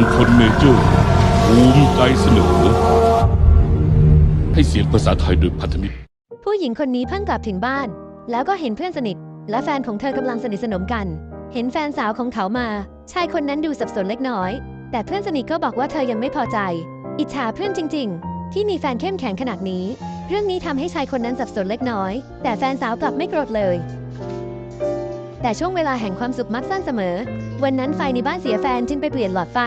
งคลเมเจอร์ภูมิใจเสนอ ให้เสียงภาษาไทยโดยพันธมิตร ผู้หญิงคนนี้เพิ่งกลับถึงบ้าน แล้วก็เห็นเพื่อนสนิท และแฟนของเธอกำลังสนิทสนมกัน เห็นแฟนสาวของเขามา ชายคนนั้นดูสับสนเล็กน้อย แต่เพื่อนสนิทก็บอกว่าเธอยังไม่พอใจ อิจฉาเพื่อนจริง ๆ ที่มีแฟนเข้มแข็งขนาดนี้ เรื่องนี้ทำให้ชายคนนั้นสับสนเล็กน้อย แต่แฟนสาวกลับไม่โกรธเลย แต่ช่วงเวลาแห่งความสุขมักสั้นเสมอ วันนั้นไฟในบ้านเสียแฟนจึงไปเปลี่ยนหลอดไฟ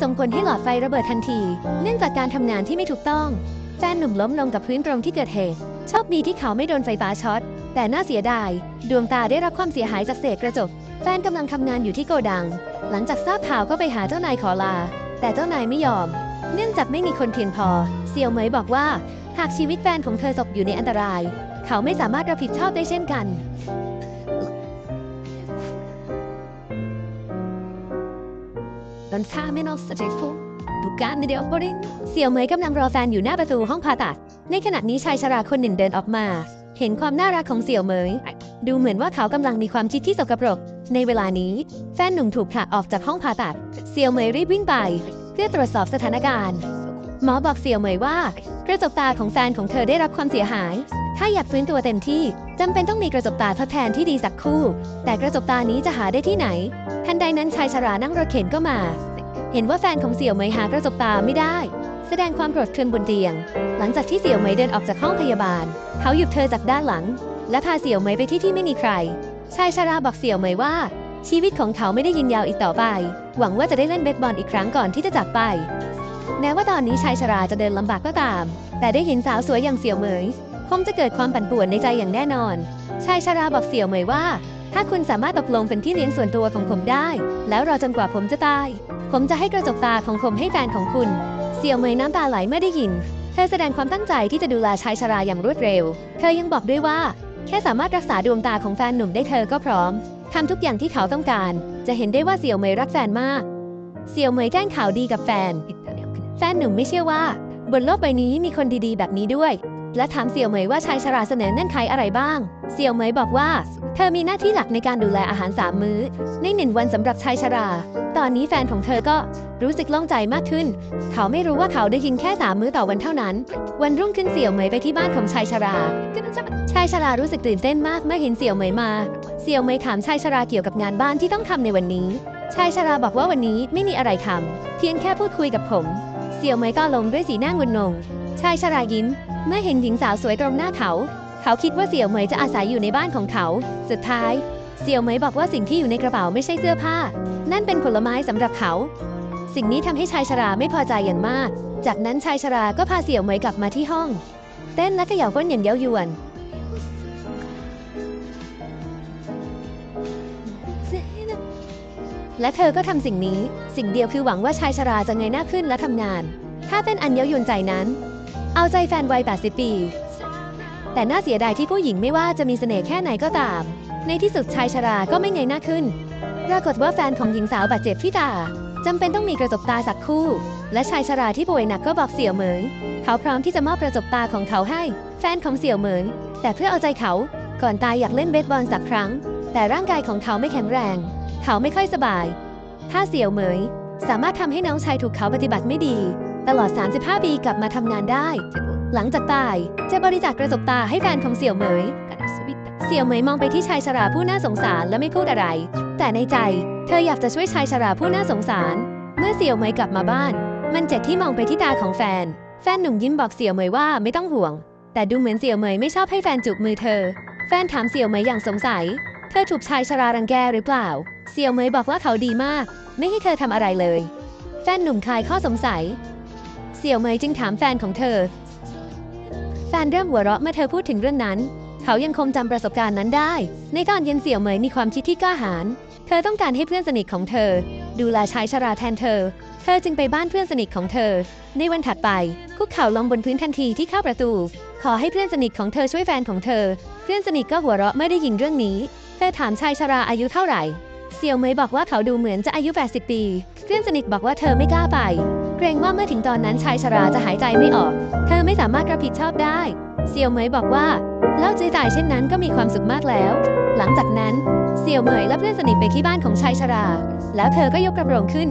ส่งผลให้หลอดไฟระเบิดทันที เนื่องจากการทำงานที่ไม่ถูกต้อง แฟนหนุ่มล้มลงกับพื้นตรงที่เกิดเหตุโชคดีที่เขาไม่โดนไฟฟ้าช็อต แต่น่าเสียดาย ดวงตาได้รับความเสียหายจากเศษกระจก แฟนกำลังทำงานอยู่ที่โกดัง หลังจากทราบข่าวก็ไปหาเจ้านายขอลา แต่เจ้านายไม่ยอม เนื่องจากไม่มีคนเพียงพอเสี่ยวเหมยบอกว่า หากชีวิตแฟนของเธอตกอยู่ในอันตราย เขาไม่สามารถรับผิดชอบได้เช่นกัน Dan samen als het heeft voor. Bukan de opvoeding. เสี่ยวเหมยกำลังรอแฟนอยู่หน้าประตูห้องผ่าตัด ในขณะนี้ชายชราคนหนึ่งเดินออกมา เห็นความน่ารักของเสี่ยวเหมย ดูเหมือนว่าเขากำลังมีความคิดที่สกปรก ในเวลานี้ แฟนหนุ่มถูกผลักออกจากห้องผ่าตัด เสี่ยวเหมยรีบวิ่งไป เพื่อตรวจสอบสถานการณ์ หมอบอกเสี่ยวเหมยว่ากระจกตาของแฟนของเธอได้รับความเสียหาย ถ้าอยากฟื้นตัวเต็มที่ จำเป็นต้องมีกระจกตาทดแทนที่ดีสักคู่ แต่กระจกตานี้จะหาได้ที่ไหนทันใดนั้นชายชรานั่งรถเข็นก็มา เห็นว่าแฟนของเสี่ยวเหมยหากระจกตาไม่ได้ แสดงความโกรธเคืองบนเตียง หลังจากที่เสี่ยวเหมยเดินออกจากห้องพยาบาล เขาหยุดเธอจากด้านหลัง และพาเสี่ยวเหมยไปที่ที่ไม่มีใคร ชายชราบอกเสี่ยวเหมยว่า ชีวิตของเขาไม่ได้ยินยาวอีกต่อไป หวังว่าจะได้เล่นเบสบอลอีกครั้งก่อนที่จะจากไป แม้ว่าตอนนี้ชายชราจะเดินลำบากก็ตาม แต่ได้เห็นสาวสวยอย่างเสี่ยวเหมย คงจะเกิดความปั่นป่วนในใจอย่างแน่นอน ชายชราบอกเสี่ยวเหมยว่า ถ้าคุณสามารถตกลงเป็นที่เลี้ยงส่วนตัวของผมได้ แล้วรอจนกว่าผมจะตาย ผมจะให้กระจกตาของผมให้แฟนของคุณ เสี่ยวเหมยน้ำตาไหลเมื่อได้ยิน เธอแสดงความตั้งใจที่จะดูแลชายชราอย่างรวดเร็ว เธอยังบอกด้วยว่า แค่สามารถรักษาดวงตาของแฟนหนุ่มได้เธอก็พร้อมทำทุกอย่างที่เขาต้องการ จะเห็นได้ว่าเสี่ยวเหมยรักแฟนมาก เสี่ยวเหมยแจ้งข่าวดีกับแฟน แฟนหนุ่มไม่เชื่อว่า บนโลกใบนี้มีคนดีๆ แบบนี้ด้วย และถามเสี่ยวเหมยว่าชายชราเสนอเงื่อนไขอะไรบ้าง เสี่ยวเหมยบอกว่า เธอมีหน้าที่หลักในการดูแลอาหารสามมื้อ ในหนึ่งวันสำหรับชายชรา ตอนนี้แฟนของเธอก็รู้สึกโล่งใจมากขึ้น เขาไม่รู้ว่าเขาได้กินแค่สามมื้อต่อวันเท่านั้น วันรุ่งขึ้นเสี่ยวเหมยไปที่บ้านของชายชรา ชายชรารู้สึกตื่นเต้นมากเมื่อเห็นเสี่ยวเหมยมา เสี่ยวเหมยถามชายชราเกี่ยวกับงานบ้านที่ต้องทำในวันนี้ ชายชราบอกว่าวันนี้ไม่มีอะไรทำเพียงแค่พูดคุยกับผม เสี่ยวเหมยก็ลงด้วยสีหน้างุนงงชายชรายิ้ม เมื่อเห็นหญิงสาวสวยตรงหน้าเขา เขาคิดว่าเสี่ยวเหมยจะอาศัยอยู่ในบ้านของเขา สุดท้าย เสี่ยวเหมยบอกว่าสิ่งที่อยู่ในกระเป๋าไม่ใช่เสื้อผ้า นั่นเป็นผลไม้สำหรับเขา สิ่งนี้ทำให้ชายชราไม่พอใจอย่างมาก จากนั้นชายชราก็พาเสี่ยวเหมยกลับมาที่ห้อง เต้นและเขย่าก้นอย่างเย้ายวนและเธอก็ทำสิ่งนี้ สิ่งเดียวคือหวังว่าชายชราจะเงยหน้าขึ้นและทำงาน ถ้าเป็นอันเย้ายวนใจนั้น เอาใจแฟนวัย 80 ปี แต่น่าเสียดายที่ผู้หญิงไม่ว่าจะมีเสน่ห์แค่ไหนก็ตาม ในที่สุดชายชราก็ไม่เงยหน้าขึ้น ปรากฏว่าแฟนของหญิงสาวบาดเจ็บที่ตาจำเป็นต้องมีกระจกตาสักคู่ และชายชราที่ป่วยหนักก็บอกเสี่ยวเหมยเขาพร้อมที่จะมอบกระจกตาของเขาให้ แฟนของเสี่ยวเหมยแต่เพื่อเอาใจเขา ก่อนตายอยากเล่นเบสบอลสักครั้ง แต่ร่างกายของเขาไม่แข็งแรง เขาไม่ค่อยสบาย ถ้าเสี่ยวเหมย สามารถทำให้น้องชายถูกเขาปฏิบัติไม่ดี ตลอด 35 ปีกลับมาทำงานได้ หลังจากตายจะบริจาคกระจกตาให้แฟนของเสี่ยวเหมยเสี่ยวเหมยมองไปที่ชายชราผู้น่าสงสารและไม่พูดอะไร แต่ในใจเธออยากจะช่วยชายชราผู้น่าสงสาร เมื่อเสี่ยวเหมยกลับมาบ้าน มันเจ็บที่มองไปที่ตาของแฟน แฟนหนุ่มยิ้มบอกเสี่ยวเหมยว่าไม่ต้องห่วง แต่ดูเหมือนเสี่ยวเหมยไม่ชอบให้แฟนจูบมือเธอ แฟนถามเสี่ยวเหมยอย่างสงสัย เธอถูกชายชรารังแกหรือเปล่า เสี่ยวเหมยบอกว่าเขาดีมาก ไม่ให้เธอทำอะไรเลย แฟนหนุ่มคลายข้อสงสัย เสี่ยวเหมยจึงถามแฟนของเธอ แฟนเริ่มหัวเราะเมื่อเธอพูดถึงเรื่องนั้น เขายังคงจำประสบการณ์นั้นได้ ในตอนเย็นเสี่ยวเหมยมีความคิดที่กล้าหาญเธอต้องการให้เพื่อนสนิทของเธอ ดูแลชายชราแทนเธอ เธอจึงไปบ้านเพื่อนสนิทของเธอ ในวันถัดไปคุกเข่าลงบนพื้นทันทีที่เข้าประตู ขอให้เพื่อนสนิทของเธอช่วยแฟนของเธอ เพื่อนสนิทก็หัวเราะเมื่อได้ยินเรื่องนี้ เธอถามชายชราอายุเท่าไหร่ เสี่ยวเหมยบอกว่าเขาดูเหมือนจะอายุ 80 ปี เพื่อนสนิทบอกว่าเธอไม่กล้าไป เกรงว่าเมื่อถึงตอนนั้นชายชราจะหายใจไม่ออก เธอไม่สามารถรับผิดชอบได้เสี่ยวเหมยบอกว่าเล่าใจตายเช่นนั้นก็มีความสุขมากแล้ว หลังจากนั้นเสี่ยวเหมยและเพื่อนสนิทไปที่บ้านของชายชรา แล้วเธอก็ยกกระโปรงขึ้น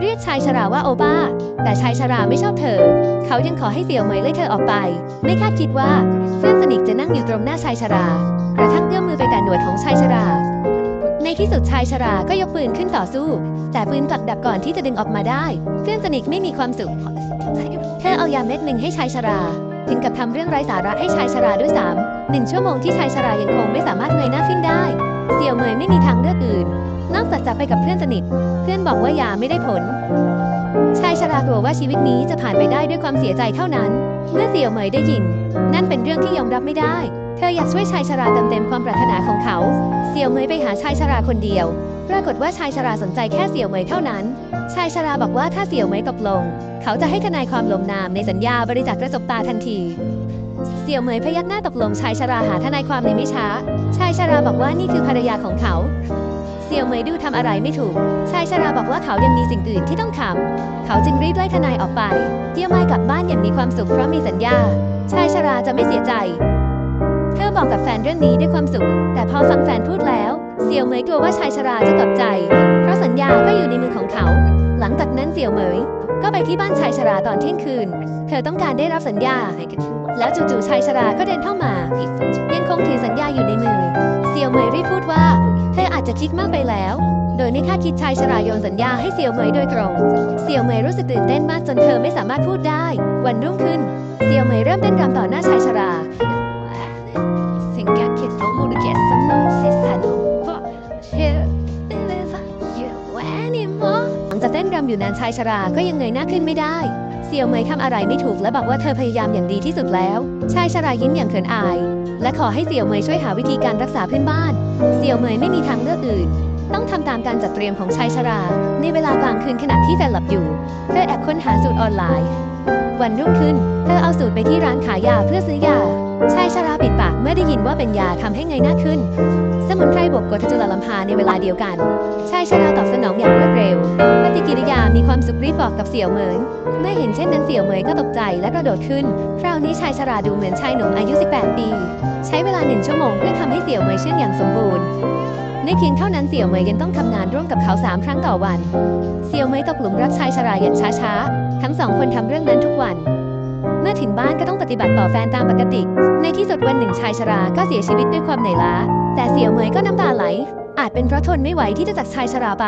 เรียกชายชราว่าโอป้า แต่ชายชราไม่ชอบเธอ เขายังขอให้เสี่ยวเหมยไล่เธอออกไป ไม่คาดคิดว่าเพื่อนสนิทจะนั่งอยู่ตรงหน้าชายชรา กระทั่งเอื้อมมือไปแตะหนวดของชายชรา ในที่สุดชายชราก็ยกปืนขึ้นต่อสู้ แต่ปืนกลับดับก่อนที่จะดึงออกมาได้ เพื่อนสนิทไม่มีความสุข เธอเอายาเม็ดหนึ่งให้ชายชรา ถึงกับทำเรื่องไร้สาระให้ชายชราด้วยซ้ำหนึ่งชั่วโมงที่ชายชรายังคงไม่สามารถเงยหน้าขึ้นได้ เสี่ยวเหมยไม่มีทางเลือกอื่น นอกจากจะไปกับเพื่อนสนิท เพื่อนบอกว่ายาไม่ได้ผล ชายชรากลัวว่าชีวิตนี้จะผ่านไปได้ด้วยความเสียใจเท่านั้น เมื่อเสี่ยวเหมยได้ยิน นั่นเป็นเรื่องที่ยอมรับไม่ได้ เธออยากช่วยชายชราเติมเต็มความปรารถนาของเขา เสี่ยวเหมยไปหาชายชราคนเดียว ปรากฏว่าชายชราสนใจแค่เสี่ยวเหมยเท่านั้น ชายชราบอกว่าถ้าเสี่ยวเหมยตกลง เขาจะให้ทนายความลงนามในสัญญาบริจาคกระจกตาทันทีเสี่ยวเหมยพยักหน้าตกลงชายชราหาทนายความในไม่ช้า ชายชราบอกว่านี่คือภรรยาของเขา เสี่ยวเหมยดูทำอะไรไม่ถูก ชายชราบอกว่าเขายังมีสิ่งอื่นที่ต้องทำ เขาจึงรีบไล่ทนายออกไปเที่ยวไม่กลับบ้านอย่างมีความสุขเพราะมีสัญญา ชายชราจะไม่เสียใจ เธอบอกกับแฟนเรื่องนี้ด้วยความสุข แต่พอฟังแฟนพูดแล้ว เสี่ยวเหมยกลัวว่าชายชราจะกลับใจ เพราะสัญญาก็อยู่ในมือของเขา หลังจากนั้นเสี่ยวเหมย ก็ไปที่บ้านชายชราตอนเที่ยงคืน เธอต้องการได้รับสัญญา แล้วจู่ๆชายชราก็เดินเข้ามา ยังคงถือสัญญาอยู่ในมือ เสี่ยวเหมยรีบพูดว่า เธออาจจะคิดมากไปแล้ว โดยไม่คาดคิดชายชราโยนสัญญาให้เสี่ยวเหมยโดยตรง เสี่ยวเหมยรู้สึกตื่นเต้นมากจนเธอไม่สามารถพูดได้ วันรุ่งขึ้น เสี่ยวเหมยเริ่มเต้นรำต่อหน้าชายชรา Think I can almost get some nonsense I don't believe you anymore หลังจากเต้นรำอยู่นานชายชราก็ยังเงยหน้าขึ้นไม่ได้เสี่ยวเหมยทำอะไรไม่ถูกและบอกว่าเธอพยายามอย่างดีที่สุดแล้ว ชายชรายิ้มอย่างเขินอาย และขอให้เสี่ยวเหมยช่วยหาวิธีการรักษาเพื่อนบ้าน เสี่ยวเหมยไม่มีทางเลือกอื่น ต้องทำตามการจัดเตรียมของชายชรา ในเวลากลางคืนขณะที่แฟนหลับอยู่เธอแอบค้นหาสูตรออนไลน์ วันรุ่งขึ้นเธอเอาสูตรไปที่ร้านขายยาเพื่อซื้อยา ชายชราปิดปากเมื่อได้ยินว่าเป็นยาทำให้เงยหน้าขึ้น สมุนไพรบวกกรดจุลลัมพาในเวลาเดียวกันชายชราตอบสนองอย่างรวดเร็ว ปฏิกิริยามีความสุขรีบบอกกับเสี่ยวเหมยเมื่อเห็นเช่นนั้นเสี่ยวเหมยก็ตกใจและกระโดดขึ้น คราวนี้ชายชราดูเหมือนชายหนุ่มอายุ 18 ปี ใช้เวลาหนึ่งชั่วโมงเพื่อทำให้เสี่ยวเหมยเชื่องอย่างสมบูรณ์ในเพียงเท่านั้นเสี่ยวเหมยยังต้องทำงานร่วมกับเขาสามครั้งต่อวัน เสี่ยวเหมยตกหลุมรักชายชราอย่างช้าๆ ทั้งสองคนทำเรื่องนั้นทุกวัน มื่อถึงบ้านก็ต้องปฏิบัติต่อแฟนตามปกติ ในที่สุดวันหนึ่งชายชราก็เสียชีวิตด้วยความเหนื่อยล้า แต่เสี่ยวเหมยก็น้ำตาไหล อาจเป็นเพราะทนไม่ไหวที่จะจากชายชราไป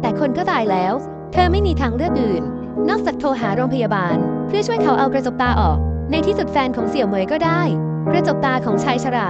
แต่คนก็ตายแล้ว เธอไม่มีทางเลือกอื่น นอกจากโทรหาโรงพยาบาล เพื่อช่วยเขาเอากระจกตาออก ในที่สุดแฟนของเสี่ยวเหมยก็ได้ กระจกตาของชายชรา